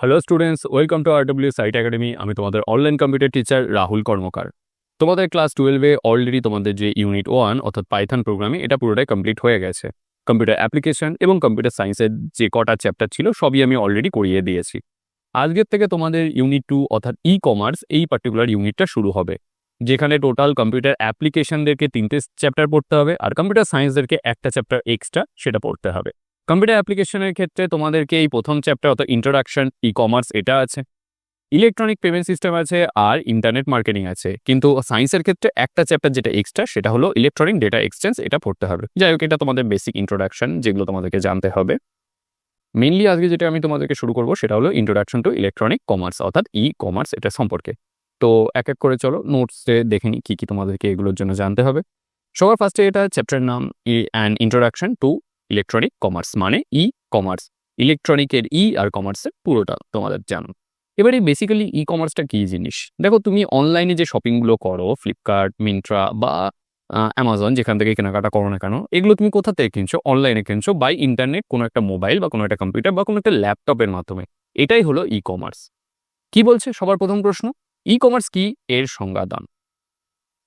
Hello students welcome to R W site academy আমি তোমাদের online computer teacher Rahul Karmakar তোমাদের class টুয়েলভে already তোমাদের যে ইউনিট ওয়ান অর্থাৎ পাইথন প্রোগ্রামিং এটা পুরোটাই কমপ্লিট হয়ে গেছে। কম্পিউটার অ্যাপ্লিকেশন এবং কম্পিউটার সায়েন্সের যে কটা চ্যাপ্টার ছিল, সবই আমি অলরেডি করিয়ে দিয়েছি। আজকের থেকে তোমাদের ইউনিট টু অর্থাৎ ই কমার্স এই পার্টিকুলার ইউনিটটা শুরু হবে। যেখানে টোটাল কম্পিউটার অ্যাপ্লিকেশনদেরকে তিনটে চ্যাপ্টার পড়তে হবে, আর কম্পিউটার সায়েন্সদেরকে একটা চ্যাপ্টার এক্সট্রা সেটা পড়তে হবে। কম্পিউটার অ্যাপ্লিকেশনের ক্ষেত্রে তোমাদেরকে এই প্রথম চ্যাপ্টার, অর্থাৎ ইন্ট্রোডাকশন ই কমার্স এটা আছে। ইলেকট্রনিক পেমেন্ট সিস্টেম আছে আর ইন্টারনেট মার্কেটিং আছে। কিন্তু সায়েন্সের ক্ষেত্রে একটা চ্যাপ্টার যেটা এক্সট্রা সেটা হলো ইলেকট্রনিক ডেটা এক্সচেঞ্জ এটা পড়তে হবে। যাই হোক, এটা তোমাদের বেসিক ইন্ট্রোডাকশন যেগুলো তোমাদেরকে জানতে হবে। মেনলি আজকে যেটা আমি তোমাদেরকে শুরু করব, সেটা হলো ইন্ট্রোডাকশন টু ইলেকট্রনিক কমার্স অর্থাৎ ই কমার্স এটা সম্পর্কে। তো এক এক করে চলো নোটসে দেখে নিই কী কী তোমাদেরকে এগুলোর জন্য জানতে হবে। সবার ফার্স্টে এটা চ্যাপ্টার নাম E and introduction to electronic commerce মানে ই কমার্স ইলেকট্রনিকের ই আর কমার্সের পুরোটা তোমাদের জানো। এবারে বেসিক্যালি ই কমার্সটা কী জিনিস? দেখো তুমি অনলাইনে যে শপিংগুলো করো ফ্লিপকার্ট মিন্ট্রা বা অ্যামাজন যেখান থেকে কেনাকাটা করো না কেন, এগুলো তুমি কোথা থেকে কিনছো? অনলাইনে কিনছো বাই ইন্টারনেট কোনো একটা মোবাইল বা কোনো একটা কম্পিউটার বা কোনো একটা ল্যাপটপের মাধ্যমে। এটাই হলো ই কমার্স কি বলছে সবার প্রথম প্রশ্ন? ই কমার্স কি? এর সংজ্ঞা দান।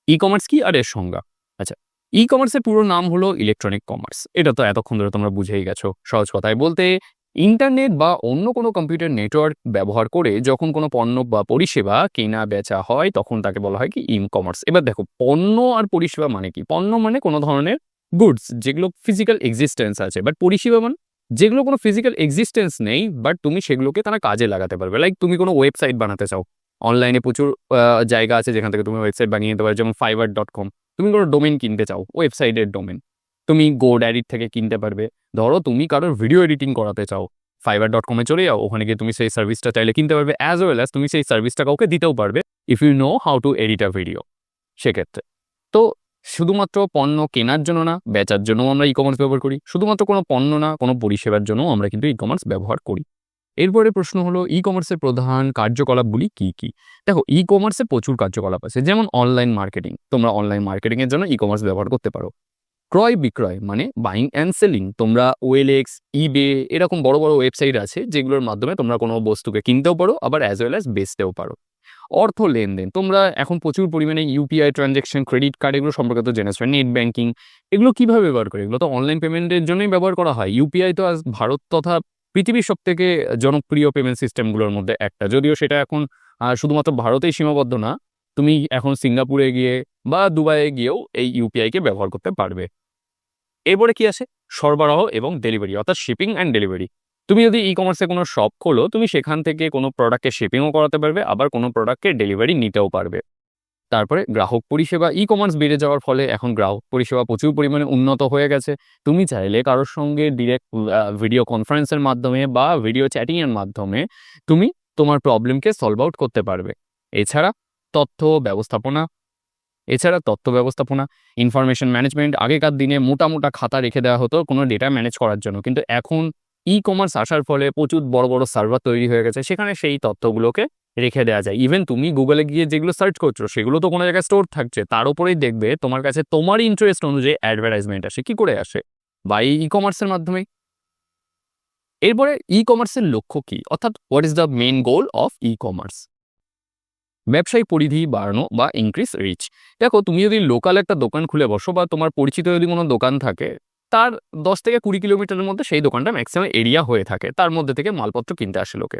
ই কমার্স কি আর এর সংজ্ঞা? আচ্ছা ই কমার্সের পুরো নাম হলো ইলেকট্রনিক কমার্স এটা তো এতক্ষণ ধরে তোমরা বুঝেই গেছো সহজ কথায়। বলতে ইন্টারনেট বা অন্য কোনো কম্পিউটার নেটওয়ার্ক ব্যবহার করে যখন কোনো পণ্য বা পরিষেবা কেনা বেচা হয়, তখন তাকে বলা হয় কি ই কমার্স এবার দেখো, পণ্য আর পরিষেবা মানে কি? পণ্য মানে কোনো ধরনের গুডস যেগুলো ফিজিক্যাল এক্সিস্টেন্স আছে। বাট পরিষেবা মানে যেগুলো কোনো ফিজিক্যাল এক্সিস্টেন্স নেই বাট তুমি সেগুলোকে তারা কাজে লাগাতে পারবে। লাইক তুমি কোনো ওয়েবসাইট বানাতে চাও। অনলাইনে প্রচুর জায়গা আছে যেখান থেকে তুমি ওয়েবসাইট বানিয়ে নিতে পারো, যেমন ফাইবার ডট কম তুমি কোনো ডোমেন কিনতে চাও ওয়েবসাইটের ডোমেন তুমি গো ড্যারির থেকে কিনতে পারবে। ধরো তুমি কারোর ভিডিও এডিটিং করাতে চাও ফাইবার ডট কমে চলে যাও, ওখানে গিয়ে তুমি সেই সার্ভিসটা চাইলে কিনতে পারবে অ্যাজ ওয়েল অ্যাজ তুমি সেই সার্ভিসটা কাউকে দিতেও পারবে if you know how to edit a video সেক্ষেত্রে। তো শুধুমাত্র পণ্য কেনার জন্য না, বেচার জন্যও আমরা ই কমার্স ব্যবহার করি, শুধুমাত্র কোনো পণ্য না, কোনো পরিষেবার জন্যও আমরা কিন্তু ই কমার্স ব্যবহার করি। এরপরে প্রশ্ন হলো ই কমার্সের প্রধান কার্যকলাপগুলি কি কি? দেখো ই কমার্সে প্রচুর কার্যকলাপ আছে, যেমন অনলাইন মার্কেটিং তোমরা অনলাইন মার্কেটিং এর জন্য ই কমার্স ব্যবহার করতে পারো। ক্রয় বিক্রয় মানে বাইং অ্যান্ড সেলিং তোমরা ওয়েলএক্স ইবে এরকম বড় বড় ওয়েবসাইট আছে, যেগুলোর মাধ্যমে তোমরা কোনো বস্তুকে কিনতেও পারো, আবার অ্যাজ ওয়েল অ্যাজ বেচতেও পারো। অর্থ লেনদেন, তোমরা এখন প্রচুর পরিমাণে ইউপিআই ট্রানজ্যাকশন ক্রেডিট কার্ড এগুলো সম্পর্কে তো জেনেছো নেট ব্যাঙ্কিং এগুলো কীভাবে ব্যবহার করে? এগুলো তো অনলাইন পেমেন্টের জন্যই ব্যবহার করা হয়। ইউপিআই তো আজ ভারত তথা পৃথিবীর সব থেকে জনপ্রিয় পেমেন্ট সিস্টেমগুলোর মধ্যে একটা। যদিও সেটা এখন শুধুমাত্র ভারতেই সীমাবদ্ধ না, তুমি এখন সিঙ্গাপুরে গিয়ে বা দুবাইয়ে গিয়েও এই ইউপিআইকে ব্যবহার করতে পারবে। এরপরে কি আছে সরবরাহ এবং ডেলিভারি অর্থাৎ শিপিং অ্যান্ড ডেলিভারি তুমি যদি ই কমার্সে কোনো শপ খোলো, তুমি সেখান থেকে কোনো প্রোডাক্টকে শিপিংও করাতে পারবে, আবার কোনো প্রোডাক্টকে ডেলিভারি নিতেও পারবে। তারপরে গ্রাহক পরিষেবা ই কমার্স বেড়ে যাওয়ার ফলে এখন গ্রাহক পরিষেবা প্রচুর পরিমাণে উন্নত হয়ে গেছে। তুমি চাইলে কারোর সঙ্গে ডিরেক্ট ভিডিও কনফারেন্সের মাধ্যমে বা ভিডিও চ্যাটিংয়ের মাধ্যমে তুমি তোমার প্রবলেমকে সলভ আউট করতে পারবে। এছাড়া তথ্য ব্যবস্থাপনা, এছাড়া তথ্য ব্যবস্থাপনা ইনফরমেশন ম্যানেজমেন্ট আগেকার দিনে মোটা মোটা খাতা রেখে দেওয়া হতো কোনো ডেটা ম্যানেজ করার জন্য। কিন্তু এখন ই কমার্স আসার ফলে প্রচুর বড় বড় সার্ভার তৈরি হয়ে গেছে। সেখানে সেই তথ্যগুলোকে রেখে দেওয়া যায়। ইভেন তুমি গুগলে গিয়ে যেগুলো সার্চ করছ, সেগুলো তো কোনো জায়গায় স্টোর থাকছে, তার উপরেই দেখবে তোমার কাছে তোমার ইন্টারেস্ট অনুযায়ী অ্যাডভার্টাইজমেন্ট আসে। কি করে আসে? বা ই কমার্সের মাধ্যমে। এরপরে ই কমার্সের লক্ষ্য কি? অর্থাৎ what is the main goal of E commerce ব্যবসায়িক পরিধি বাড়ানো বা ইনক্রিজ রিচ দেখো, তুমি যদি লোকাল একটা দোকান খুলে বসো বা তোমার পরিচিত যদি কোনো দোকান থাকে, তার দশ থেকে কুড়ি কিলোমিটারের মধ্যে সেই দোকানটা ম্যাক্সিমাম এরিয়া হয়ে থাকে। তার মধ্যে থেকে মালপত্র কিনতে আসে লোকে।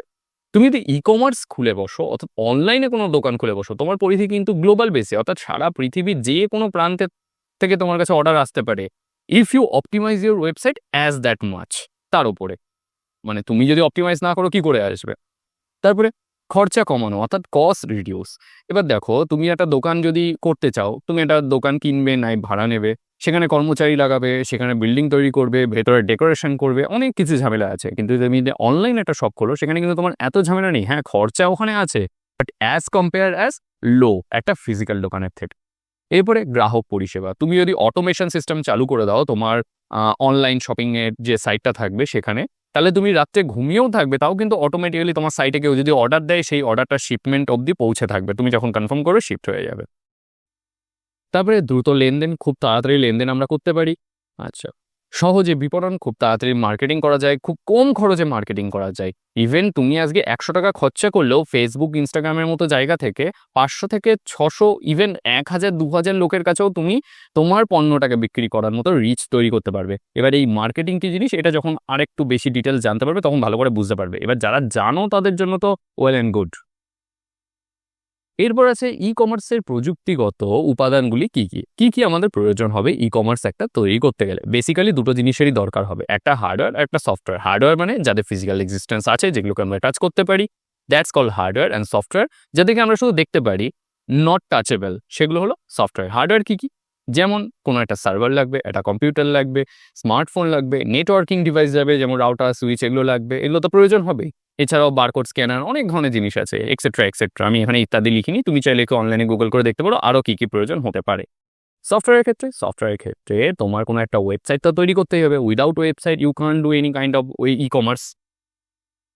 তুমি যদি ই কমার্স খুলে বসো, অর্থাৎ অনলাইনে কোনো দোকান খুলে বসো, তোমার পরিধি কিন্তু গ্লোবাল বেসে অর্থাৎ সারা পৃথিবীর যে কোনো প্রান্তে থেকে তোমার কাছে অর্ডার আসতে পারে। If you optimize your website as that much তার উপরে। মানে তুমি যদি অপটিমাইজ না করো, কি করে আসবে? তারপরে খরচা কমানো, অর্থাৎ কস্ট রিডিউস এবার দেখো, তুমি একটা দোকান যদি করতে চাও, তুমি একটা দোকান কিনবে, নাই ভাড়া নেবে সেখানে কর্মচারী লাগাবে, সেখানে বিল্ডিং তৈরি করবে, ভেতরে ডেকোরেশন করবে, অনেক কিছু ঝামেলা আছে। কিন্তু তুমি অনলাইন একটা শপ করো সেখানে কিন্তু তোমার এত ঝামেলা নেই। হ্যাঁ খরচা ওখানে আছে but as compare as low একটা ফিজিক্যাল দোকানের থেকে। এরপরে গ্রাহক পরিষেবা। তুমি যদি অটোমেশন সিস্টেম চালু করে দাও, তোমার অনলাইন শপিংয়ের যে সাইটটা থাকবে সেখানে, তাহলে তুমি রাত্রে ঘুমিয়েও থাকবে, তাও কিন্তু অটোমেটিক্যালি তোমার সাইটে কেউ যদি অর্ডার দেয়, সেই অর্ডারটা শিপমেন্ট অবধি পৌঁছে থাকবে। তুমি যখন কনফার্ম করবে শিফট হয়ে যাবে। তারপরে দ্রুত লেনদেন, খুব তাড়াতাড়ি লেনদেন আমরা করতে পারি। আচ্ছা সহজে বিপণন, খুব তাড়াতাড়ি মার্কেটিং করা যায়, খুব কম খরচে মার্কেটিং করা যায়। ইভেন তুমি আজকে একশো টাকা খরচা করলেও ফেসবুক ইনস্টাগ্রামের মতো জায়গা থেকে পাঁচশো থেকে ছশো ইভেন এক হাজার, দু হাজার লোকের কাছেও তুমি তোমার পণ্যটাকে বিক্রি করার মতো রিচ তৈরি করতে পারবে। এবার এই মার্কেটিং কি জিনিস? এটা যখন আরেকটু বেশি ডিটেলস জানতে পারবে, তখন ভালো করে বুঝতে পারবে। এবার যারা জানো তাদের জন্য তো ওয়েল অ্যান্ড গুড এরপর আছে ই কমার্সের প্রযুক্তিগত উপাদানগুলি কি কি? কি কি আমাদের প্রয়োজন হবে ই কমার্স একটা তৈরি করতে গেলে? বেসিক্যালি দুটো জিনিসেরই দরকার হবে, একটা হার্ডওয়্যার একটা সফটওয়্যার হার্ডওয়্যার মানে যাদের ফিজিক্যাল এক্সিস্টেন্স আছে, যেগুলোকে আমরা টাচ করতে পারি। That's call hardware and software যাদেরকে আমরা শুধু দেখতে পারি নট টাচেবল সেগুলো হলো সফটওয়্যার হার্ডওয়্যার কি কি? যেমন কোনো একটা সার্ভার লাগবে, একটা কম্পিউটার লাগবে স্মার্টফোন লাগবে নেটওয়ার্কিং ডিভাইস যাবে, যেমন রাউটার সুইচ এগুলো লাগবে। এগুলো তো প্রয়োজন হবেই। এছাড়াও বারকোড স্ক্যানার অনেক ধরনের জিনিস আছে এক্সেট্রা এক্সেট্রা আমি এখানে ইত্যাদি লিখিনি, তুমি চাইলে একটু অনলাইনে গুগল করে দেখতে পারো আরও কী কী প্রয়োজন হতে পারে। সফটওয়্যারের ক্ষেত্রে সফটওয়্যারের ক্ষেত্রে তোমার কোনো একটা ওয়েবসাইট তো তৈরি করতেই হবে। Without website you can do any kind of ওই ই কমার্স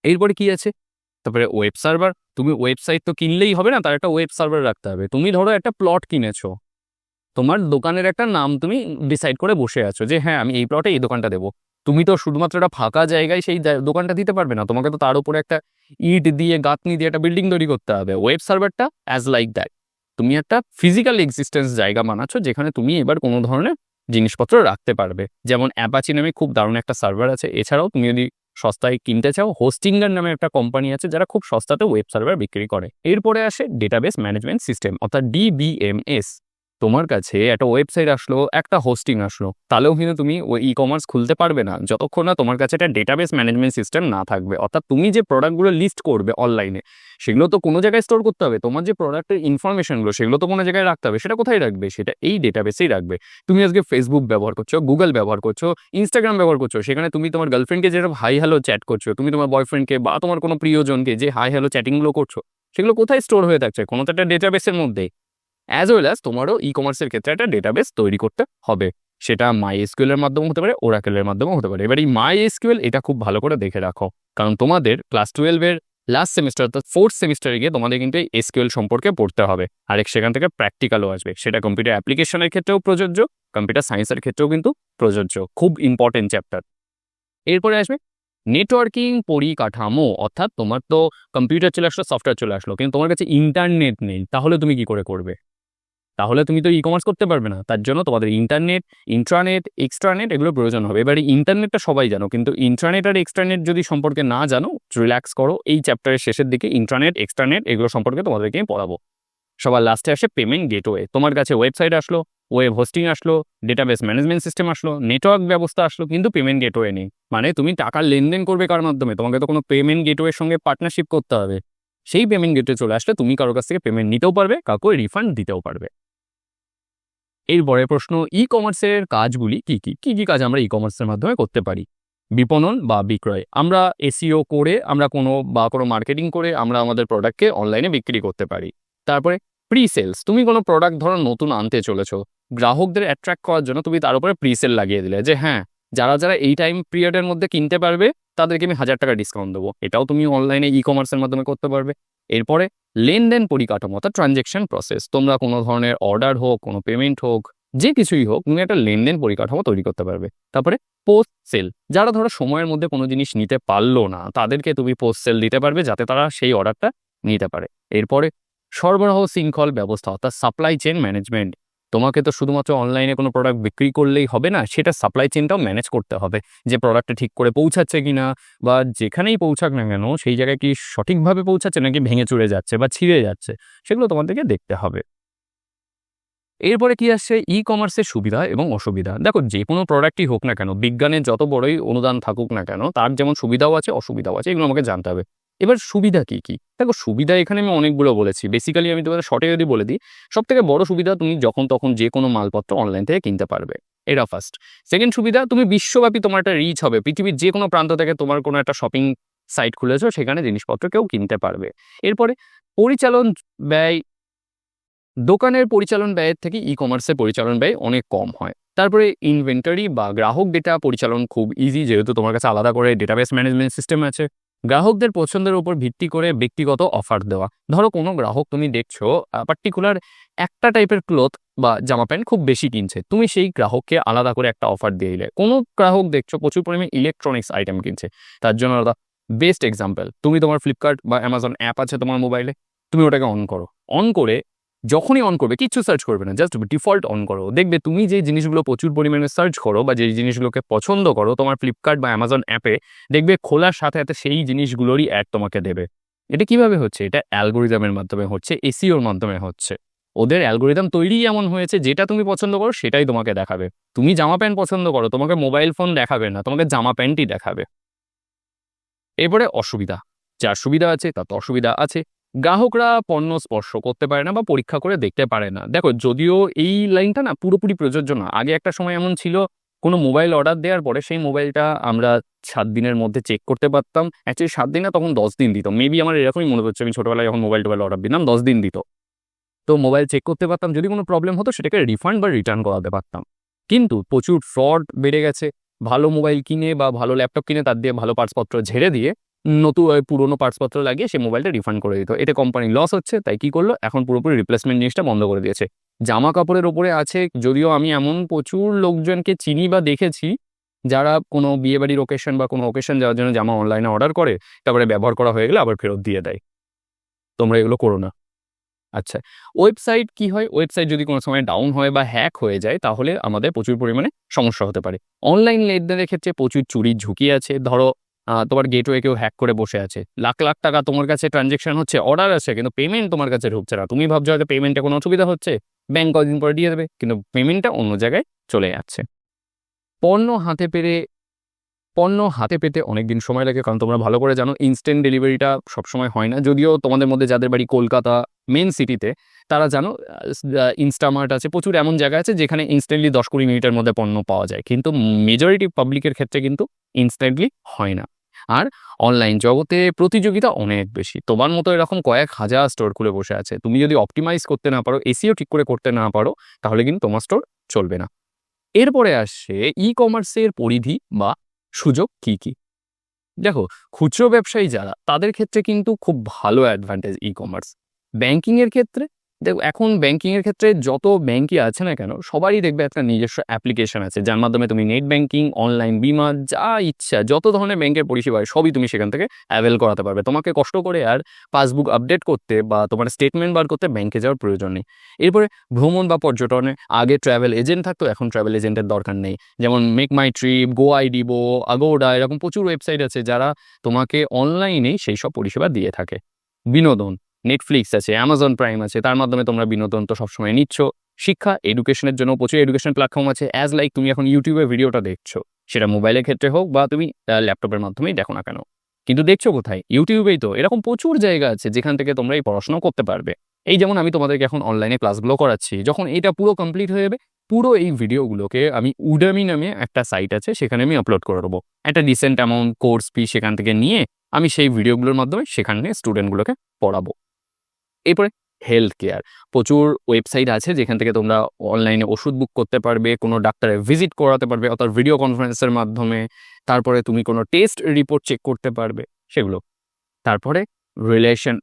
এরপরে কি আছে? তারপরে ওয়েব সার্ভার তুমি ওয়েবসাইট তো কিনলেই হবে না, তার একটা ওয়েব সার্ভার রাখতে হবে। তুমি ধরো একটা প্লট কিনেছো, তোমার দোকানের একটা নাম তুমি ডিসাইড করে বসে আছো যে হ্যাঁ আমি এই প্লটে এই দোকানটা দেবো। তুমি তো শুধুমাত্র একটা ফাঁকা জায়গায় সেই দোকানটা দিতে পারবে না। তোমাকে তো তার উপরে একটা ইট দিয়ে, গাঁথনি দিয়ে একটা বিল্ডিং তৈরি করতে হবে। ওয়েব সার্ভারটা অ্যাজ লাইক দ্যাট তুমি একটা ফিজিক্যাল এক্সিস্টেন্স জায়গা বানাচ্ছ যেখানে তুমি এবার কোনো ধরনের জিনিসপত্র রাখতে পারবে। যেমন অ্যাপাচি নামে খুব দারুণ একটা সার্ভার আছে। এছাড়াও তুমি যদি সস্তায় কিনতে চাও হোস্টিঙ্গার নামে একটা কোম্পানি আছে যারা খুব সস্তাতে ওয়েব সার্ভার বিক্রি করে। এরপরে আসে ডেটাবেস ম্যানেজমেন্ট সিস্টেম অর্থাৎ ডিবিএমএস তোমার কাছে একটা ওয়েবসাইট আসলো, একটা হোস্টিং আসলো। তাহলেও কিন্তু তুমি ওই ই কমার্স খুলতে পারবে না, যতক্ষণ না তোমার কাছে একটা ডেটাবেস ম্যানেজমেন্ট সিস্টেম না থাকবে। অর্থাৎ তুমি যে প্রোডাক্টগুলো লিস্ট করবে অনলাইনে সেগুলো তো কোনো জায়গায় স্টোর করতে হবে। তোমার যে প্রোডাক্টের ইনফরমেশনগুলো সেগুলো তো কোনো জায়গায় রাখতে হবে। সেটা কোথায় রাখবে? সেটা এই ডেটাবেসেই রাখবে। তুমি আজকে ফেসবুক ব্যবহার করছ গুগল ব্যবহার করছ ইনস্টাগ্রাম ব্যবহার করছ, সেখানে তুমি তোমার গার্লফ্রেন্ডকে যেরকম হাই হ্যালো চ্যাট করছ, তুমি তোমার বয়ফ্রেন্ডকে বা তোমার কোনো প্রিয়জনকে যে হাই হ্যালো চ্যাটিংগুলো করছ, সেগুলো কোথায় স্টোর হয়ে থাকছে? কোনো তো একটা ডেটাবেসের মধ্যে অ্যাজ ওয়েল অ্যাজ তোমারও ই কমার্সের ক্ষেত্রে একটা ডেটাবেস তৈরি করতে হবে। সেটা মাই এসকিউএল এর মাধ্যমে হতে পারে ওরাকেলের মাধ্যমেও হতে পারে। এবার এই মাই এসকিউএল এটা খুব ভালো করে দেখে রাখো। কারণ তোমাদের ক্লাস টুয়েলভের লাস্ট সেমিস্টার অর্থাৎ ফোর্থ সেমিস্টারে গিয়ে তোমাদের কিন্তু এই এসকিউএল সম্পর্কে পড়তে হবে। আর সেখান থেকে প্র্যাকটিক্যালও আসবে। সেটা কম্পিউটার অ্যাপ্লিকেশনের ক্ষেত্রেও প্রযোজ্য কম্পিউটার সায়েন্সের ক্ষেত্রেও কিন্তু প্রযোজ্য। খুব ইম্পর্টেন্ট চ্যাপ্টার এরপরে আসবে নেটওয়ার্কিং পরিকাঠামো। অর্থাৎ তোমার তো কম্পিউটার চলে আসলো সফটওয়্যার চলে আসলো। কিন্তু তোমার কাছে ইন্টারনেট নেই, তাহলে তুমি কি করে করবে? তাহলে তুমি তো ই কমার্স করতে পারবে না। তার জন্য তোমাদের ইন্টারনেট ইন্ট্রানেট এক্সট্রানেট এগুলো প্রয়োজন হবে। এবারে ইন্টারনেটটা সবাই জানো, কিন্তু ইন্ট্রানেট আর এক্সট্রানেট যদি সম্পর্কে না জানো রিল্যাক্স করো। এই চ্যাপ্টারের শেষের দিকে ইন্ট্রানেট এক্সট্রানেট এগুলো সম্পর্কে তোমাদেরকে আমি পড়াবো। সবার লাস্টে আসে পেমেন্ট গেটওয়ে তোমার কাছে ওয়েবসাইট আসলো ওয়েব হোস্টিং আসলো ডেটাবেস ম্যানেজমেন্ট সিস্টেম আসলো নেটওয়ার্ক ব্যবস্থা আসলো, কিন্তু পেমেন্ট গেটওয়ে নেই। মানে তুমি টাকা লেনদেন করবে কার মাধ্যমে? তোমাকে তো কোনো পেমেন্ট গেটওয়ের সঙ্গে পার্টনারশিপ করতে হবে। সেই পেমেন্ট গেটওয়ে চলে আসলে তুমি কারোর কাছ থেকে পেমেন্ট নিতেও পারবে, কাউকে রিফান্ড দিতেও পারবে। এরপরে প্রশ্ন ই কমার্সের কাজগুলি কি কি? কি কি কাজ আমরা ই কমার্সের মাধ্যমে করতে পারি? বিপণন বা বিক্রয়। আমরা এসিও করে আমরা কোনো বা কোনো মার্কেটিং করে আমরা আমাদের প্রোডাক্টকে অনলাইনে বিক্রি করতে পারি। তারপরে প্রি সেলস তুমি কোনো প্রোডাক্ট ধরো নতুন আনতে চলেছো, গ্রাহকদের অ্যাট্রাক্ট করার জন্য তুমি তার উপরে প্রি সেল লাগিয়ে দিলে যে হ্যাঁ যারা যারা এই টাইম পিরিয়ডের মধ্যে কিনতে পারবে তাদেরকে আমি হাজার টাকা ডিসকাউন্ট দেবো। এটাও তুমি অনলাইনে ই কমার্সের মাধ্যমে করতে পারবে। এরপরে লেনদেন পরিকাঠামো অর্থাৎ ট্রানজেকশন প্রসেস তোমরা কোনো ধরনের অর্ডার হোক, কোনো পেমেন্ট হোক, যে কিছুই হোক, তুমি একটা লেনদেন পরিকাঠামো তৈরি করতে পারবে। তারপরে পোস্ট সেল যারা ধরো সময়ের মধ্যে কোনো জিনিস নিতে পারল না, তাদেরকে তুমি পোস্ট সেল দিতে পারবে যাতে তারা সেই অর্ডারটা নিতে পারে। এরপরে সরবরাহ শৃঙ্খল ব্যবস্থা অর্থাৎ সাপ্লাই চেন ম্যানেজমেন্ট তোমাকে তো শুধুমাত্র অনলাইনে কোনো প্রোডাক্ট বিক্রি করলেই হবে না, সেটা সাপ্লাই চেনটাও ম্যানেজ করতে হবে যে প্রোডাক্টটা ঠিক করে পৌঁছাচ্ছে কি না বা যেখানেই পৌঁছাক না কেন সেই জায়গায় কি সঠিকভাবে পৌঁছাচ্ছে নাকি ভেঙে চুরে যাচ্ছে বা ছিঁড়ে যাচ্ছে, সেগুলো তোমাদেরকে দেখতে হবে। এরপরে কি আসছে? ই কমার্সের সুবিধা এবং অসুবিধা। দেখো, যে কোনো প্রোডাক্টই হোক না কেন, বিজ্ঞানের যত বড়ই অনুদান থাকুক না কেন, তার যেমন সুবিধাও আছে, অসুবিধাও আছে, এগুলো আমাকে জানতে হবে। এবার সুবিধা কি কি? দেখো, সুবিধা এখানে আমি অনেকগুলো বলেছি। বেসিক্যালি আমি তোমাদের শর্টে যদি বলে দিই সব থেকে বড় সুবিধা তুমি যখন তখন যে কোনো মালপত্র অনলাইন থেকে কিনতে পারবে। এটা ফার্স্ট সেকেন্ড সুবিধা, তুমি বিশ্বব্যাপী তোমার একটা রিচ হবে। পৃথিবীর যে কোনো প্রান্ত থেকে তোমার কোনো একটা শপিং সাইট খুলেছো, সেখানে জিনিসপত্র কেউ কিনতে পারবে। এরপরে পরিচালন ব্যয়, দোকানের পরিচালন ব্যয়ের থেকে ই কমার্সের পরিচালন ব্যয় অনেক কম হয়। তারপরে ইনভেন্টারি বা গ্রাহক ডেটা পরিচালন খুব ইজি যেহেতু তোমার কাছে আলাদা করে ডেটাবেস ম্যানেজমেন্ট সিস্টেম আছে। গ্রাহকদের পছন্দের উপর ভিত্তি করে ব্যক্তিগত অফার দেওয়া। ধরো কোনো গ্রাহক তুমি দেখছ পার্টিকুলার একটা টাইপের ক্লোথ বা জামা প্যান্ট খুব বেশি কিনছে, তুমি সেই গ্রাহককে আলাদা করে একটা অফার দিয়ে দিলে কোনো গ্রাহক দেখছ প্রচুর পরিমাণে ইলেকট্রনিক্স আইটেম কিনছে, তার জন্য আলাদা। বেস্ট এক্সাম্পল তুমি তোমার ফ্লিপকার্ট বা অ্যামাজন অ্যাপ আছে তোমার মোবাইলে তুমি ওটাকে অন করো। অন করে যখনই অন করবে, কিচ্ছু সার্চ করবে না জাস্ট ডিফল্ট অন করো। দেখবে তুমি যে জিনিসগুলো প্রচুর পরিমাণে সার্চ করো বা যে জিনিসগুলোকে পছন্দ করো, তোমার ফ্লিপকার্ট বা অ্যামাজন অ্যাপে দেখবে খোলার সাথে সাথে সেই জিনিসগুলোরই অ্যাড তোমাকে দেবে। এটা কীভাবে হচ্ছে? এটা অ্যালগোরিদমের মাধ্যমে হচ্ছে এসিওর মাধ্যমে হচ্ছে। ওদের অ্যালগোরিদম তৈরি এমন হয়েছে, যেটা তুমি পছন্দ করো, সেটাই তোমাকে দেখাবে। তুমি জামা প্যান্ট পছন্দ করো, তোমাকে মোবাইল ফোন দেখাবে না, তোমাকে জামা প্যান্টই দেখাবে। এরপরে অসুবিধা যার সুবিধা আছে, তার তো অসুবিধা আছে। গ্রাহকরা পণ্য স্পর্শ করতে পারে না বা পরীক্ষা করে দেখতে পারে না। দেখো, যদিও এই লাইনটা না পুরোপুরি প্রযোজ্য না। আগে একটা সময় এমন ছিল, কোনো মোবাইল অর্ডার দেওয়ার পরে সেই মোবাইলটা আমরা সাত দিনের মধ্যে চেক করতে পারতাম। অ্যাকচুয়ালি সাত দিন না, তখন দশ দিন দিত। মেবি আমার এরকমই মনে হচ্ছে, আমি ছোটোবেলায় যখন মোবাইল টোবাইল অর্ডার দিলাম দশ দিন দিত। তো মোবাইল চেক করতে পারতাম, যদি কোনো প্রবলেম হতো, সেটাকে রিফান্ড বা রিটার্ন করাতে পারতাম। কিন্তু প্রচুর ফ্রড বেড়ে গেছে। ভালো মোবাইল কিনে বা ভালো ল্যাপটপ কিনে, তার দিয়ে ভালো পার্টসপত্র ঝেড়ে দিয়ে নতুন পুরোনো পার্টসপত্র লাগিয়ে সেই মোবাইলটা রিফান্ড করে দিত। এতে কোম্পানি লস হচ্ছে, তাই কি করল? এখন পুরোপুরি রিপ্লেসমেন্ট জিনিসটা বন্ধ করে দিয়েছে। জামা কাপড়ের ওপরে আছে, যদিও আমি এমন প্রচুর লোকজনকে চিনি বা দেখেছি, যারা কোনো বিয়েবাড়ির ওকেশন বা কোনো ওকেশন যাওয়ার জন্য জামা অনলাইনে অর্ডার করে, তারপরে ব্যবহার করা হয়ে গেলে আবার ফেরত দিয়ে দেয়। তোমরা এগুলো করো না। আচ্ছা ওয়েবসাইট কি হয়? ওয়েবসাইট যদি কোনো সময় ডাউন হয় বা হ্যাক হয়ে যায়, তাহলে আমাদের প্রচুর পরিমাণে সমস্যা হতে পারে। অনলাইন লেনদেনের ক্ষেত্রে প্রচুর চুরির ঝুঁকি আছে। ধরো তোমার গেটওয়ে কেউ হ্যাক করে বসে আছে। লাখ লাখ টাকা তোমার কাছে ট্রানজেকশন হচ্ছে অর্ডার আছে, কিন্তু পেমেন্ট তোমার কাছে ঢুকছে না। তুমি ভাবছ হয়তো পেমেন্টে কোনো অসুবিধা হচ্ছে? ব্যাংক কদিন পরে দিয়ে দেবে, কিন্তু পেমেন্টটা অন্য জায়গায় চলে যাচ্ছে। পণ্য হাতে পেরে, পণ্য হাতে পেতে অনেক দিন সময় লাগে, কারণ তোমরা ভালো করে জানো ইনস্ট্যান্ট ডেলিভারিটা সবসময় হয় না। যদিও তোমাদের মধ্যে যাদের বাড়ি কলকাতা মেন সিটিতে তারা জানো ইনস্টামার্ট আছে, প্রচুর এমন জায়গা আছে, যেখানে ইনস্ট্যান্টলি দশ কুড়ি মিনিটের মধ্যে পণ্য পাওয়া যায়। কিন্তু মেজরিটি পাবলিকের ক্ষেত্রে কিন্তু ইনস্ট্যান্টলি হয় না। আর অনলাইন জগতে প্রতিযোগিতা অনেক বেশি। তোমার মতো এরকম কয়েক হাজার স্টোর খুলে বসে আছে। তুমি যদি অপটিমাইজ করতে না পারো এসিও ঠিক করে করতে না পারো, তাহলে কিন্তু তোমার স্টোর চলবে না। এরপরে আসছে ই কমার্সের পরিধি বা সুযোগ কি কি? দেখো, খুচরো ব্যবসায়ী যারা, তাদের ক্ষেত্রে কিন্তু খুব ভালো অ্যাডভান্টেজ ই কমার্স ব্যাংকিংয়ের ক্ষেত্রে দেখো এখন ব্যাংকিংয়ের ক্ষেত্রে যত ব্যাংকই আছে না কেন সবারই দেখবে একটা নিজস্ব অ্যাপ্লিকেশন আছে যার মাধ্যমে তুমি নেট ব্যাংকিং অনলাইন বিমা যা ইচ্ছা যত ধরনের ব্যাংকের পরিষেবা হয়, সবই তুমি সেখান থেকে অ্যাভেল করাতে পারবে। তোমাকে কষ্ট করে আর পাসবুক আপডেট করতে বা তোমার স্টেটমেন্ট বার করতে ব্যাংকে যাওয়ার প্রয়োজন নেই। এরপরে ভ্রমণ বা পর্যটনে আগে ট্রাভেল এজেন্ট থাকতো এখন ট্রাভেল এজেন্টের দরকার নেই। যেমন make my trip go ibibo Agoda এরকম প্রচুর ওয়েবসাইট আছে যারা তোমাকে অনলাইনেই সেই সব পরিষেবা দিয়ে থাকে। বিনোদন। নেটফ্লিক্স আছে অ্যামাজন প্রাইম আছে, তার মাধ্যমে তোমরা বিনোদন তো সবসময় নিচ্ছ। শিক্ষা এডুকেশনের জন্য প্রচুর এডুকেশন প্ল্যাটফর্ম আছে অ্যাজ লাইক তুমি এখন ইউটিউবে ভিডিওটা দেখছ। সেটা মোবাইলের ক্ষেত্রে হোক বা তুমি ল্যাপটপের মাধ্যমেই দেখো না কেন। কিন্তু দেখছ কোথায়? ইউটিউবেই তো, এরকম প্রচুর জায়গা আছে যেখান থেকে তোমরা এই পড়াশোনা করতে পারবে। এই যেমন আমি তোমাদেরকে এখন অনলাইনে ক্লাসগুলো করাচ্ছি, যখন এটা পুরো কমপ্লিট হয়ে যাবে, পুরো এই ভিডিওগুলোকে আমি উডামি নামে একটা সাইট আছে, সেখানে আমি আপলোড করে দেবো। একটা ডিসেন্ট অ্যামাউন্ট কোর্স ফি সেখান থেকে নিয়ে, আমি সেই ভিডিওগুলোর মাধ্যমে সেখানে স্টুডেন্টগুলোকে পড়াবো। এরপরে হেলথ কেয়ার প্রচুর ওয়েবসাইট আছে যেখান থেকে তোমরা অনলাইনে ওষুধ বুক করতে পারবে, কোনো ডাক্তারের ভিজিট করাতে পারবে, অর্থাৎ ভিডিও কনফারেন্সের মাধ্যমে। তারপরে তুমি কোনো টেস্ট রিপোর্ট চেক করতে পারবে, সেগুলো। তারপরে রিলেশন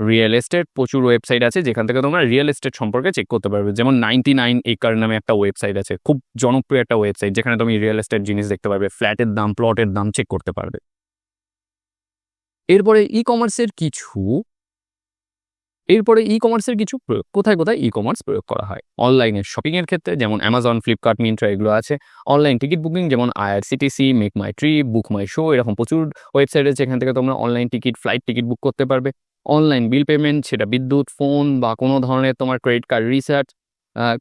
রিয়েল এস্টেট প্রচুর ওয়েবসাইট আছে যেখান থেকে তোমরা রিয়েল এস্টেট সম্পর্কে চেক করতে পারবে। যেমন নাইনটি নাইন একার নামে একটা ওয়েবসাইট আছে, খুব জনপ্রিয় একটা ওয়েবসাইট যেখানে তুমি রিয়েল এস্টেট জিনিস দেখতে পারবে ফ্ল্যাটের দাম প্লটের দাম চেক করতে পারবে। এরপরে ই কমার্সের কিছু এরপরে ই কমার্সের কিছু প্রয়োগ। কোথায় কোথায় ই কমার্স প্রয়োগ করা হয়? অনলাইনে শপিংয়ের ক্ষেত্রে যেমন অ্যামাজন ফ্লিপকার্ট মিন্ট্রা এগুলো আছে। অনলাইন টিকিট বুকিং যেমন I R C T C make my trip book my show এরকম প্রচুর ওয়েবসাইট আছে যেখান থেকে তোমরা online ticket flight ticket book করতে পারবে। অনলাইন বিল পেমেন্ট সেটা বিদ্যুৎ ফোন বা কোনো ধরনের তোমার credit card recharge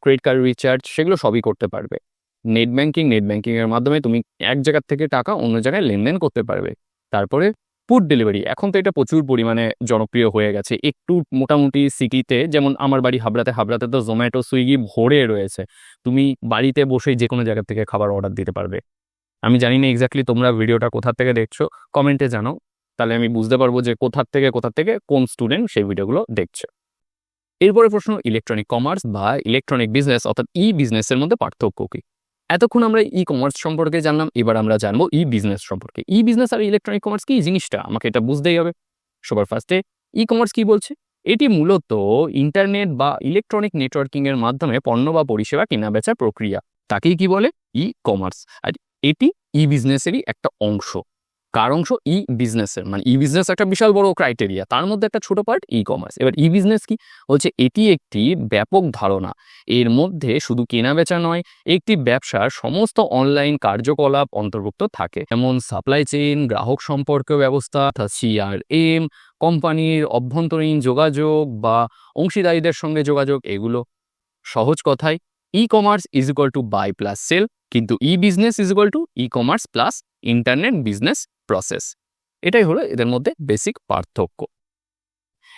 credit card recharge সেগুলো সবই করতে পারবে। নেট ব্যাংকিং নেট ব্যাংকিংয়ের মাধ্যমে তুমি এক জায়গার থেকে টাকা অন্য জায়গায় লেনদেন করতে পারবে। তারপরে ফুড ডেলিভারি এখন তো এটা প্রচুর পরিমাণে জনপ্রিয় হয়ে গেছে। একটু মোটামুটি সিটিতে যেমন আমার বাড়ি হাবড়াতে হাবড়াতে তো জোম্যাটো সুইগি ভরে রয়েছে। তুমি বাড়িতে বসেই যে কোনো জায়গা থেকে খাবার অর্ডার দিতে পারবে। আমি জানি না এক্স্যাক্টলি তোমরা ভিডিওটা কোথা থেকে দেখছ কমেন্টে জানাও। তাহলে আমি বুঝতে পারব যে কোথার থেকে কোথা থেকে কোন স্টুডেন্ট সেই ভিডিওগুলো দেখছে। এরপরে প্রশ্ন ইলেকট্রনিক কমার্স বা ইলেকট্রনিক বিজনেস অর্থাৎ ই বিজনেসের মধ্যে পার্থক্য কী? এতক্ষণ আমরা ই কমার্স সম্পর্কে জানলাম, এবার আমরা জানব ই বিজনেস সম্পর্কে। ই বিজনেস আর ইলেকট্রনিক কমার্স কি? জিনিসটা আমাকে এটা বুঝতেই হবে। সবার ফার্স্টে ই কমার্স কি বলছে? এটি মূলত ইন্টারনেট বা ইলেকট্রনিক নেটওয়ার্কিং এর মাধ্যমে পণ্য বা পরিষেবা কেনা বেচার প্রক্রিয়া। তাকেই কি বলে? ই কমার্স আর এটি ই বিজনেসেরই একটা অংশ। কার অংশ? ই বিজনেসের মানে ই বিজনেস একটা বিশাল বড় ক্রাইটেরিয়া তার মধ্যে একটা ছোট পার্ট ই কমার্স এবার ই বিজনেস কি? হচ্ছে এটি একটি ব্যাপক ধারণা। এর মধ্যে শুধু কেনা বেচা নয়, একটি ব্যবসার সমস্ত অনলাইন কার্যকলাপ অন্তর্ভুক্ত থাকে। যেমন সাপ্লাই চেইন গ্রাহক সম্পর্ক ব্যবস্থা সিআরএম কোম্পানির অভ্যন্তরীণ যোগাযোগ বা অংশীদারীদের সঙ্গে যোগাযোগ। এগুলো সহজ কথায় E commerce is equal to buy plus sell কিন্তু E business is equal to E commerce plus internet business process এটাই হলো এদের মধ্যে বেসিক পার্থক্য।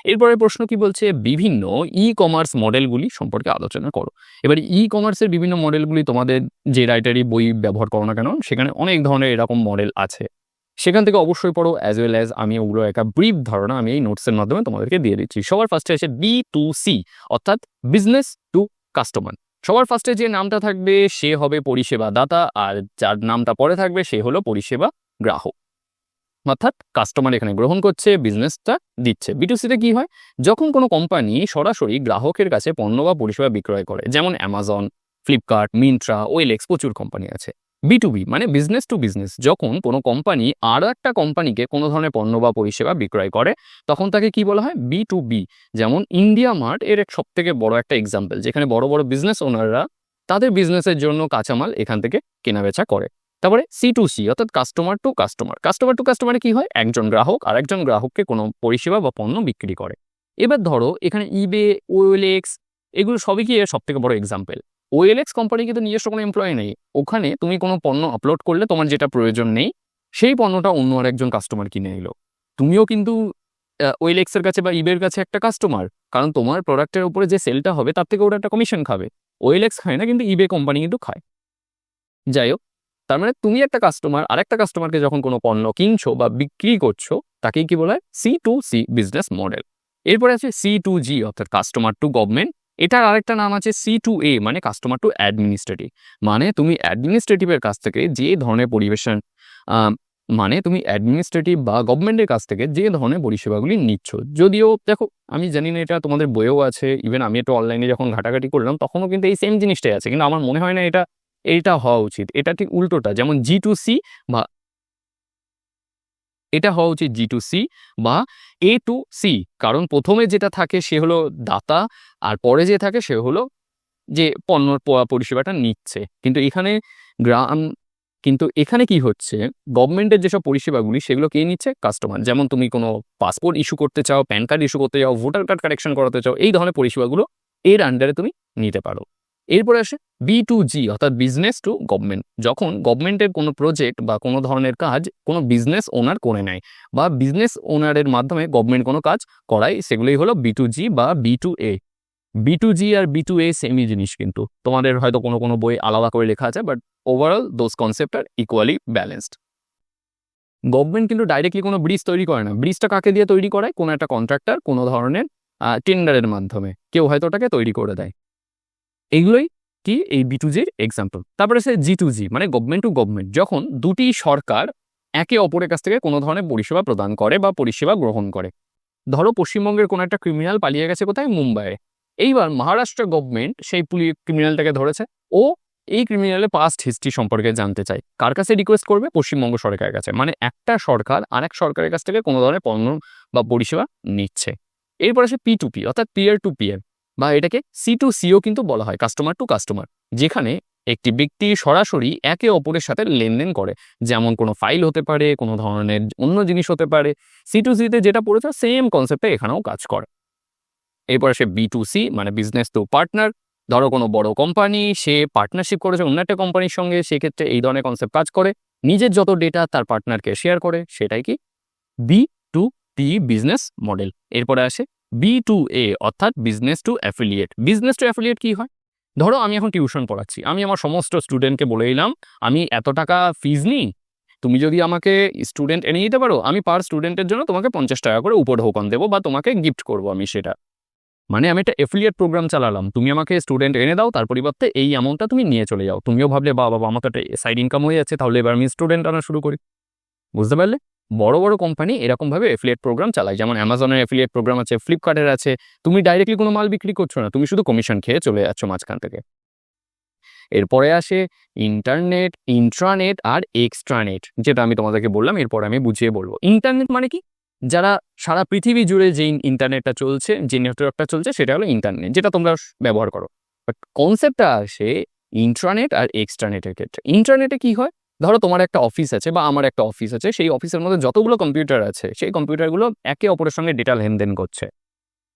এরপরে প্রশ্ন কি বলছে? বিভিন্ন ই কমার্স মডেলগুলি সম্পর্কে আলোচনা করো। এবার ই কমার্সের বিভিন্ন মডেলগুলি তোমাদের যে রাইটারই বই ব্যবহার করো না কেন, সেখানে অনেক ধরনের এরকম মডেল আছে। সেখান থেকে অবশ্যই পড়ো অ্যাজ ওয়েল অ্যাজ আমি ওগুলো একটা ব্রিফ ধারণা আমি এই নোটসের মাধ্যমে তোমাদেরকে দিয়ে দিচ্ছি। সবার ফার্স্টে আছে বি টু সি অর্থাৎ বিজনেস টু কাস্টমার সবার ফার্স্টে যে নামটা থাকবে, সে হবে পরিষেবা দাতা, আর যার নামটা পরে থাকবে, সে হলো পরিষেবা গ্রাহক। অর্থাৎ কাস্টমার এখানে গ্রহণ করছে বিজনেসটা দিচ্ছে। বিটুসিতে কি হয়? যখন কোনো কোম্পানি সরাসরি গ্রাহকের কাছে পণ্য বা পরিষেবা বিক্রয় করে, যেমন অ্যামাজন ফ্লিপকার্ট মিন্ট্রা ওয়েলেক্স প্রচুর কোম্পানি আছে। বি টু বি মানে বিজনেস টু বিজনেস যখন কোনো কোম্পানি আরও একটা কোম্পানিকে কোনো ধরনের পণ্য বা পরিষেবা বিক্রয় করে, তখন তাকে কি বলা হয়? বি টু বি যেমন ইন্ডিয়া মার্ট এর এক সব থেকে বড় একটা এক্সাম্পল যেখানে বড় বড় বিজনেস ওনাররা তাদের বিজনেসের জন্য কাঁচামাল এখান থেকে কেনাবেচা করে। তারপরে সি টু সি অর্থাৎ customer to customer customer to কাস্টমারে কি হয়? একজন গ্রাহক আর একজন গ্রাহককে কোনো পরিষেবা বা পণ্য বিক্রি করে। এবার ধরো, এখানে ইবে ওয়েলেক্স এগুলো সবই কি সব থেকে বড় এক্সাম্পল ওয়েলেক্স কোম্পানি কিন্তু নিজস্ব কোনো এমপ্লয়ি নেই। ওখানে তুমি কোনো পণ্য আপলোড করলে তোমার যেটা প্রয়োজন নেই, সেই পণ্যটা অন্য আর একজন কাস্টমার কিনে এলো তুমিও কিন্তু ওয়েলেক্সের কাছে বা ইবের কাছে একটা কাস্টমার কারণ তোমার প্রোডাক্টের উপরে যে সেলটা হবে, তার থেকে ওরা একটা কমিশন খাবে। ওয়েলেক্স খায় না, কিন্তু ইবে কোম্পানি কিন্তু খায়। যাই হোক তার মানে তুমি একটা কাস্টমার আরেকটা কাস্টমারকে যখন কোনো পণ্য কিনছো বা বিক্রি করছ, তাকেই কি বলা? হয় C to C business model এরপরে আছে সি টু জি অর্থাৎ কাস্টমার টু গভর্নমেন্ট এটার আরেকটা নাম আছে সি টু এ মানে কাস্টমার টু অ্যাডমিনিস্ট্রেটিভ মানে তুমি অ্যাডমিনিস্ট্রেটিভের কাছ থেকে যে ধরনের পরিবেশন মানে তুমি অ্যাডমিনিস্ট্রেটিভ বা গভর্নমেন্টের কাছ থেকে যে ধরনের পরিষেবাগুলি নিচ্ছ। যদিও, দেখো, আমি জানি না এটা তোমাদের বইয়েও আছে ইভেন আমি একটু অনলাইনে যখন ঘাটাঘাটি করলাম, তখনও কিন্তু এই সেম জিনিসটাই আছে। কিন্তু আমার মনে হয় না এটা এইটা হওয়া উচিত। এটা ঠিক উল্টোটা, যেমন জি টু সি বা এটা হওয়া উচিত জি টু সি বা এ টু সি কারণ প্রথমে যেটা থাকে সে হলো দাতা, আর পরে যে থাকে সে হলো যে পণ্য পরিষেবাটা নিচ্ছে। কিন্তু এখানে গ্রাম, কিন্তু এখানে কি হচ্ছে? গভর্নমেন্টের যেসব পরিষেবাগুলি, সেগুলো কে নিচ্ছে? কাস্টমার। যেমন তুমি কোনো পাসপোর্ট ইস্যু করতে চাও, প্যান কার্ড ইস্যু করতে চাও, ভোটার কার্ড কারেকশন করাতে চাও, এই ধরনের পরিষেবাগুলো এর আন্ডারে তুমি নিতে পারো। এরপরে আসে বি টু জি অর্থাৎ বিজনেস টু গভর্নমেন্ট যখন গভর্নমেন্টের কোনো প্রজেক্ট বা কোনো ধরনের কাজ কোনো বিজনেস ওনার করে নেয় বা বিজনেস ওনারের মাধ্যমে গভর্নমেন্ট কোনো কাজ করায়, সেগুলোই হলো বি টু জি বা B to A B to G R B to A সেমই জিনিস কিন্তু। তোমাদের হয়তো কোনো কোনো বই আলাদা করে লেখা আছে but overall those concept are equally balanced government কিন্তু ডাইরেক্টলি কোনো ব্রিজ তৈরি করে না। ব্রিজটা কাকে দিয়ে তৈরি করায়? কোনো একটা কন্ট্রাক্টর কোনো ধরনের টেন্ডারের মাধ্যমে। কেউ হয়তো ওটাকে তৈরি করে দেয়। এইগুলোই কি? এই বি টু জির এক্সাম্পল তারপরে সে জি টু জি মানে গভর্নমেন্ট টু গভর্নমেন্ট যখন দুটি সরকার একে অপরের কাছ থেকে কোনো ধরনের পরিষেবা প্রদান করে বা পরিষেবা গ্রহণ করে। ধরো পশ্চিমবঙ্গের কোনো একটা ক্রিমিনাল পালিয়ে গেছে কোথায়? মুম্বাইয়ে এইবার মহারাষ্ট্র গভর্নমেন্ট সেই পুলি ক্রিমিনালটাকে ধরেছে। ও এই ক্রিমিনালের পাস্ট হিস্ট্রি সম্পর্কে জানতে চায়। কার কাছে রিকোয়েস্ট করবে? পশ্চিমবঙ্গ সরকারের কাছে। মানে একটা সরকার আরেক সরকারের কাছ থেকে কোনো ধরনের পণ্য বা পরিষেবা নিচ্ছে। এরপর আসে পি টু পি অর্থাৎ পিয়ার টু পিয়ার বা এটাকে সি টু সিও কিন্তু বলা হয় কাস্টমার টু কাস্টমার যেখানে একটি ব্যক্তি সরাসরি একে অপরের সাথে লেনদেন করে। যেমন কোনো ফাইল হতে পারে, কোনো ধরনের অন্য জিনিস হতে পারে। সি টু সিতে যেটা পড়েছে সেম কনসেপ্টে এখানেও কাজ করে। এরপর সে বি টু সি মানে বিজনেস টু পার্টনার ধরো কোনো বড় কোম্পানি সে পার্টনারশিপ করেছে অন্য একটা কোম্পানির সঙ্গে, সেক্ষেত্রে এই ধরনের কনসেপ্ট কাজ করে। নিজের যত ডেটা তার পার্টনারকে শেয়ার করে, সেটাই কি? B to T business model এরপরে আসে বি টু এ, অর্থাৎ business to affiliate business to affiliate কি হয়? ধরো আমি এখন টিউশন পড়াচ্ছি, আমি আমার সমস্ত স্টুডেন্টকে বলে দিলাম আমি এত টাকা ফিজ নিই, তুমি যদি আমাকে স্টুডেন্ট এনে দিতে পারো, আমি পার স্টুডেন্টের জন্য তোমাকে পঞ্চাশ টাকা করে উপঢৌকন দেবো বা তোমাকে গিফট করব আমি সেটা। মানে আমি একটা এফিলিয়েট প্রোগ্রাম চালালাম, তুমি আমাকে স্টুডেন্ট এনে দাও, তার পরিবর্তে এই অ্যামাউন্টটা তুমি নিয়ে চলে যাও। তুমিও ভাবলে বা বাবা আমার তো একটা সাইড ইনকাম হয়ে যাচ্ছে, তাহলে এবার আমি স্টুডেন্ট আনা শুরু করি। বুঝতে পারলে? বড় বড় কোম্পানি এরকমভাবে এফিলিয়েট প্রোগ্রাম চালায়। যেমন অ্যামাজনের এফিলিয়েট প্রোগ্রাম আছে ফ্লিপকার্টের আছে। তুমি ডাইরেক্টলি কোনো মাল বিক্রি করছ না, তুমি শুধু কমিশন খেয়ে চলে যাচ্ছ মাঝখান থেকে। এরপরে আসে ইন্টারনেট ইন্ট্রানেট আর এক্সট্রানেট যেটা আমি তোমাদেরকে বললাম, এরপর আমি বুঝিয়ে বলব। ইন্টারনেট মানে কি? যারা সারা পৃথিবী জুড়ে যে ইন্টারনেটটা চলছে যে নেটওয়ার্কটা চলছে, সেটা হলো ইন্টারনেট যেটা তোমরা ব্যবহার করো। বাট কনসেপ্টটা আসে ইন্ট্রানেট আর এক্সট্রানেটের ক্ষেত্রে। ইন্টারনেটে কি হয়? ধরো তোমার একটা অফিস আছে বা আমার একটা অফিস আছে, সেই অফিসের মধ্যে যতগুলো কম্পিউটার আছে, সেই কম্পিউটারগুলো একে অপরের সঙ্গে ডেটা লেনদেন করছে।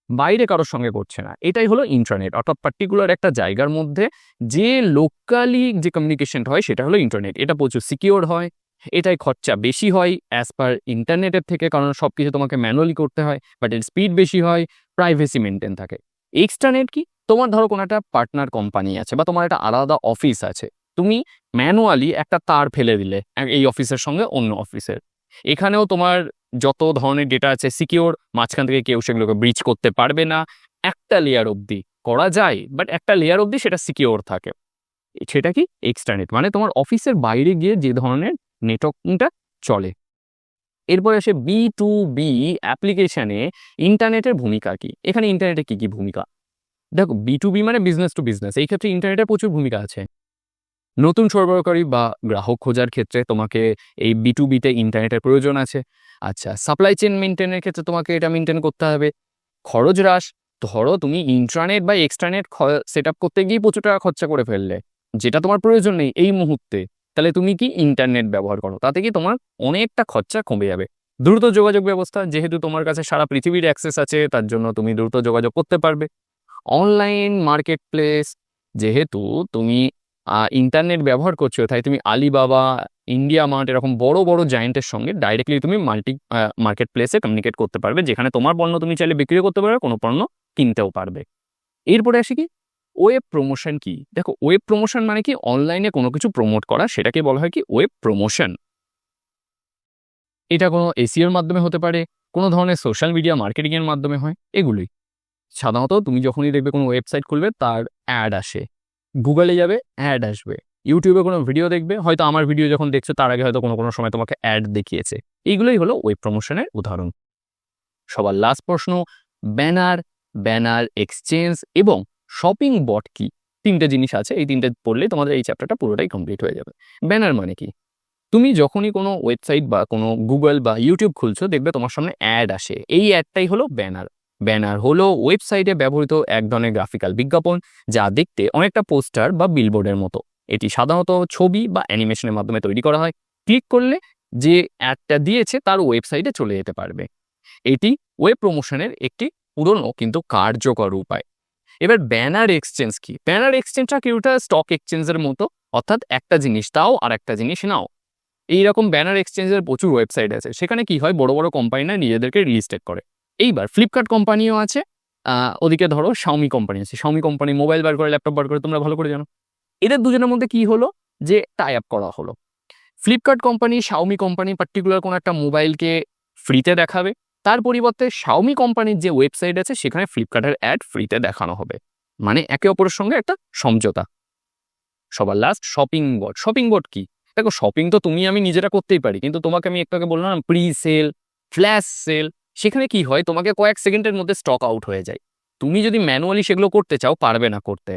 বাইরে কারোর সঙ্গে করছে না। এটাই হলো ইন্টারনেট অর্থাৎ পার্টিকুলার একটা জায়গার মধ্যে যে লোকালি যে কমিউনিকেশনটা হয়, সেটা হলো ইন্টারনেট এটা প্রচুর সিকিওর হয়, এটাই খরচা বেশি হয় অ্যাজ পার ইন্টারনেটের থেকে, কারণ সব কিছু তোমাকে ম্যানুয়ালি করতে হয় বাট এর স্পিড বেশি হয় প্রাইভেসি মেনটেন থাকে। এক্সট্রানেট কি? তোমার ধরো কোনো একটা পার্টনার কোম্পানি আছে বা তোমার একটা আলাদা অফিস আছে তুমি ম্যানুয়ালি একটা তার ফেলে দিলে এই অফিসের সঙ্গে অন্য অফিসের এখানেও তোমার যত ধরনের ডেটা আছে সিকিওর মাঝখান থেকে কেউ সেগুলোকে ব্রিচ করতে পারবে না। একটা লেয়ার অবধি করা যায় বাট একটা লেয়ার অবধি সেটা সিকিওর থাকে। সেটা কি? এক্সটারনেট মানে তোমার অফিসের বাইরে গিয়ে যে ধরনের নেটওয়ার্কিংটা চলে। এরপরে আসে বি টু বি অ্যাপ্লিকেশনে ইন্টারনেটের ভূমিকা কি? এখানে ইন্টারনেটের কি কি ভূমিকা? দেখো বি টু বি মানে বিজনেস টু বিজনেস এই ক্ষেত্রে ইন্টারনেটের প্রচুর ভূমিকা আছে। নতুন সরবরাহকারী বা গ্রাহক খোঁজার ক্ষেত্রে তোমাকে এই বি টু বিতে ইন্টারনেটের প্রয়োজন আছে। আচ্ছা সাপ্লাই চেন মেনটেনের ক্ষেত্রে তোমাকে এটা মেনটেন করতে হবে। খরচ হ্রাস, ধরো তুমি ইন্টারনেট বা এক্সট্রানেট সেট আপ করতে গিয়ে প্রচুর টাকা খরচা করে ফেললে, যেটা তোমার প্রয়োজন নেই এই মুহূর্তে, তাহলে তুমি কি ইন্টারনেট ব্যবহার করো? তাতে কি তোমার অনেকটা খরচা কমে যাবে। দ্রুত যোগাযোগ ব্যবস্থা, যেহেতু তোমার কাছে সারা পৃথিবীর অ্যাক্সেস আছে, তার জন্য তুমি দ্রুত যোগাযোগ করতে পারবে। অনলাইন মার্কেট প্লেস যেহেতু তুমি ইন্টারনেট ব্যবহার করছ, তাই তুমি আলিবাবা ইন্ডিয়া মার্ট এরকম বড় বড় জায়েন্টের সঙ্গে ডাইরেক্টলি তুমি মাল্টি মার্কেট প্লেসে কমিউনিকেট করতে পারবে। যেখানে তোমার পণ্য তুমি চাইলে বিক্রি করতে পারবে, কোনো পণ্য কিনতেও পারবে। এরপরে আসি কি? ওয়েব প্রমোশন কি? দেখো ওয়েব প্রমোশন মানে কি? অনলাইনে কোনো কিছু প্রমোট করা, সেটাকে বলা হয় কি? ওয়েব প্রমোশন এটা কোনো এসিওর মাধ্যমে হতে পারে, কোনো ধরনের সোশ্যাল মিডিয়া মার্কেটিংয়ের মাধ্যমে হয়, এগুলোই। সাধারণত তুমি যখনই দেখবে কোনো ওয়েবসাইট খুলবে, তার অ্যাড আসে। গুগলে যাবে অ্যাড আসবে। ইউটিউবে কোনো ভিডিও দেখবে, হয়তো আমার ভিডিও যখন দেখছ, তার আগে হয়তো কোনো কোনো সময় তোমাকে অ্যাড দেখিয়েছে। এইগুলোই হলো ওয়েব প্রমোশনের উদাহরণ। সবার লাস্ট প্রশ্ন ব্যানার ব্যানার এক্সচেঞ্জ এবং শপিং বট কি? তিনটে জিনিস আছে, এই তিনটে পড়লে তোমাদের এই চ্যাপ্টারটা পুরোটাই কমপ্লিট হয়ে যাবে। ব্যানার মানে কি? তুমি যখনই কোনো ওয়েবসাইট বা কোনো গুগল বা ইউটিউব খুলছো, দেখবে তোমার সামনে অ্যাড আসে। এই অ্যাডটাই হলো ব্যানার ব্যানার হলো ওয়েবসাইটে ব্যবহৃত এক ধরনের গ্রাফিক্যাল বিজ্ঞাপন যা দেখতে অনেকটা পোস্টার বা বিলবোর্ডের মতো। এটি সাধারণত ছবি বা অ্যানিমেশনের মাধ্যমে তৈরি করা হয়। ক্লিক করলে যে অ্যাডটা দিয়েছে তার ওয়েবসাইটে চলে যেতে পারবে। এটি ওয়েব প্রমোশনের একটি পুরনো কিন্তু কার্যকর উপায়। এবার ব্যানার এক্সচেঞ্জ কি? ব্যানার এক্সচেঞ্জটা কি? ওটা স্টক এক্সচেঞ্জের মতো। অর্থাৎ একটা জিনিস তাও আর একটা জিনিস নাও। এইরকম ব্যানার এক্সচেঞ্জের প্রচুর ওয়েবসাইট আছে। সেখানে কি হয়? বড় বড় কোম্পানিরা নিজেদেরকে রিলিস্টেড করে। এইবার ফ্লিপকার্ট কোম্পানিও আছে। ওদিকে ধরো শাওমি কোম্পানি আছে। শাওমি কোম্পানি মোবাইল বার করে ল্যাপটপ বার করে, তোমরা ভালো করে জানো। এদের দুজনের মধ্যে কি হলো? যে টাই আপ করা হলো। Flipkart company Xiaomi company particular কোনো একটা মোবাইলকে ফ্রিতে দেখাবে। তার পরিবর্তে শাওমি কোম্পানির যে ওয়েবসাইট আছে, সেখানে ফ্লিপকার্টের অ্যাড ফ্রিতে দেখানো হবে। মানে একে অপরের সঙ্গে একটা সমঝোতা। সবার last shopping board shopping board কি? দেখো শপিং তো তুমি, আমি নিজেরা করতেই পারি। কিন্তু তোমাকে আমি একটু আগে বললাম প্রি সেল ফ্ল্যাশ সেল সেখানে কি হয়, তোমাকে কয়েক সেকেন্ডের মধ্যে স্টক আউট হয়ে যায়। তুমি যদি ম্যানুয়ালি সেগুলো করতে চাও, পারবে না করতে।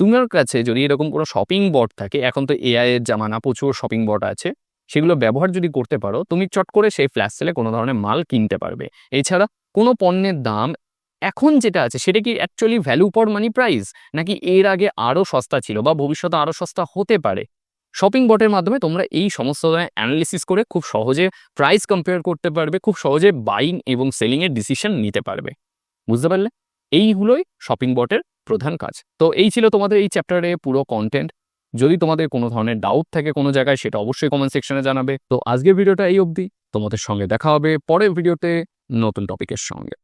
তোমার কাছে যদি এরকম কোনো শপিং বট থাকে, এখন তো এআই এর জামানা, প্রচুর শপিং বট আছে, সেগুলো ব্যবহার যদি করতে পারো, তুমি চট করে সেই ফ্ল্যাশ সেলে কোনো ধরনের মাল কিনতে পারবে। এছাড়া কোনো পণ্যের দাম এখন যেটা আছে, সেটা কি অ্যাকচুয়ালি ভ্যালু পর মানি প্রাইস নাকি এর আগে আরও সস্তা ছিল বা ভবিষ্যতে আরও সস্তা হতে পারে? শপিং বটের মাধ্যমে তোমরা এই সমস্ত অ্যানালিসিস করে খুব সহজে প্রাইস কম্পেয়ার করতে পারবে, খুব সহজে বাইং এবং সেলিংয়ের ডিসিশন নিতে পারবে। বুঝতে পারলে? এইগুলোই শপিং বটের প্রধান কাজ। তো এই ছিল তোমাদের এই চ্যাপ্টারে পুরো কন্টেন্ট যদি তোমাদের কোনো ধরনের ডাউট থাকে কোনো জায়গায়, সেটা অবশ্যই কমেন্ট সেকশনে জানাবে। তো আজকের ভিডিওটা এই অবধি। তোমাদের সঙ্গে দেখা হবে পরের ভিডিওতে নতুন টপিকের সঙ্গে।